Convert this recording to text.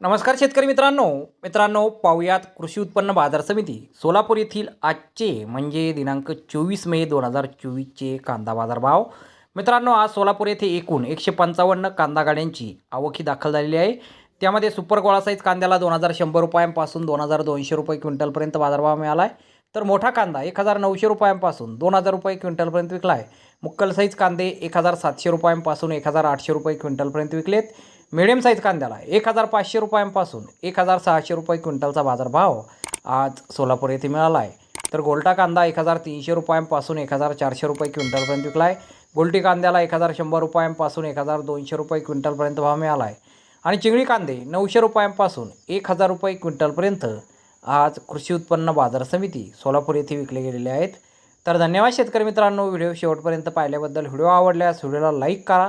नमस्कार शेतकरी मित्रांनो. मित्रांनो पाहुयात कृषी उत्पन्न बाजार समिती सोलापूर येथील आजचे म्हणजे दिनांक चोवीस मे दोन हजार चोवीसचे कांदा बाजार भाव मित्रांनो आज सोलापूर येथे एकूण एकशे पंचावन्न कांदा गाड्यांची आवकी दाखल झालेली आहे. त्यामध्ये सुपर गोळा साईज कांद्याला दोन हजार शंभर रुपयांपासून दोन हजार दोनशे रुपये क्विंटलपर्यंत बाजारभाव मिळाला आहे तर मोठा कांदा एक हजार नऊशे रुपयांपासून दोन हजार रुपये क्विंटलपर्यंत विकला आहे मुक्कल साईज कांदे एक हजार सातशे रुपयांपासून एक हजार आठशे रुपये क्विंटलपर्यंत विकलेत. मिडियम साईज कांद्याला एक हजार पाचशे रुपयांपासून एक हजार सहाशे रुपये क्विंटलचा बाजारभाव आज सोलापूर येथे मिळाला आहे. तर गोल्टा कांदा एक हजार तीनशे रुपयांपासून एक हजार चारशे रुपये क्विंटलपर्यंत विकला आहे गोल्टी कांद्याला एक हजार शंभर रुपयांपासून एक हजार दोनशे रुपये क्विंटलपर्यंत भाव मिळाला आहे आणि चिंगळी कांदे नऊशे रुपयांपासून एक हजार रुपये क्विंटलपर्यंत आज कृषी उत्पन्न बाजार समिती सोलापूर येथे विकले गेलेले आहेत. तर धन्यवाद शेतकरी मित्रांनो व्हिडिओ शेवटपर्यंत पाहिल्याबद्दल. व्हिडिओ आवडल्यास व्हिडिओला लाईक करा.